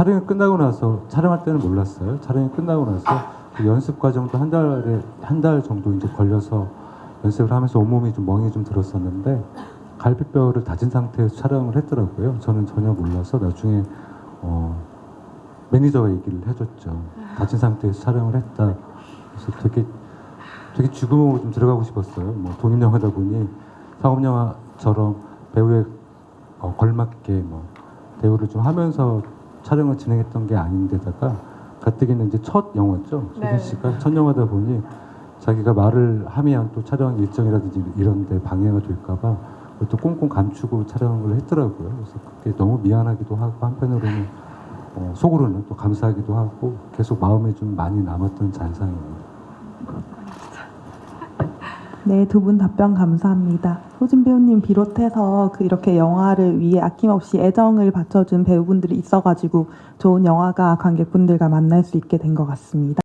촬영이 끝나고 나서 촬영할 때는 몰랐어요. 촬영이 끝나고 나서 그 연습 과정도 한 달에 한 달 정도 이제 걸려서 연습을 하면서 온몸이 좀 멍이 좀 들었었는데 갈비뼈를 다진 상태에서 촬영을 했더라고요. 저는 전혀 몰라서 나중에 어, 매니저가 얘기를 해줬죠. 다친 상태에서 촬영을 했다. 그래서 되게 되게 죽음으로 좀 들어가고 싶었어요. 뭐 독립 영화다 보니 상업 영화처럼 배우에 어, 걸맞게 뭐 배우를 좀 하면서 촬영을 진행했던 게 아닌데다가 가뜩이나 이제 첫 영화죠. 네. 소진 씨가 첫 영화다 보니 자기가 말을 하면 또 촬영 일정이라든지 이런데 방해가 될까봐 또 꽁꽁 감추고 촬영을 했더라고요. 그래서 그게 너무 미안하기도 하고 한편으로는 어, 속으로는 또 감사하기도 하고 계속 마음에 좀 많이 남았던 잔상입니다. 네, 두 분 답변 감사합니다. 소진 배우님 비롯해서 그 이렇게 영화를 위해 아낌없이 애정을 바쳐준 배우분들이 있어가지고 좋은 영화가 관객분들과 만날 수 있게 된 것 같습니다.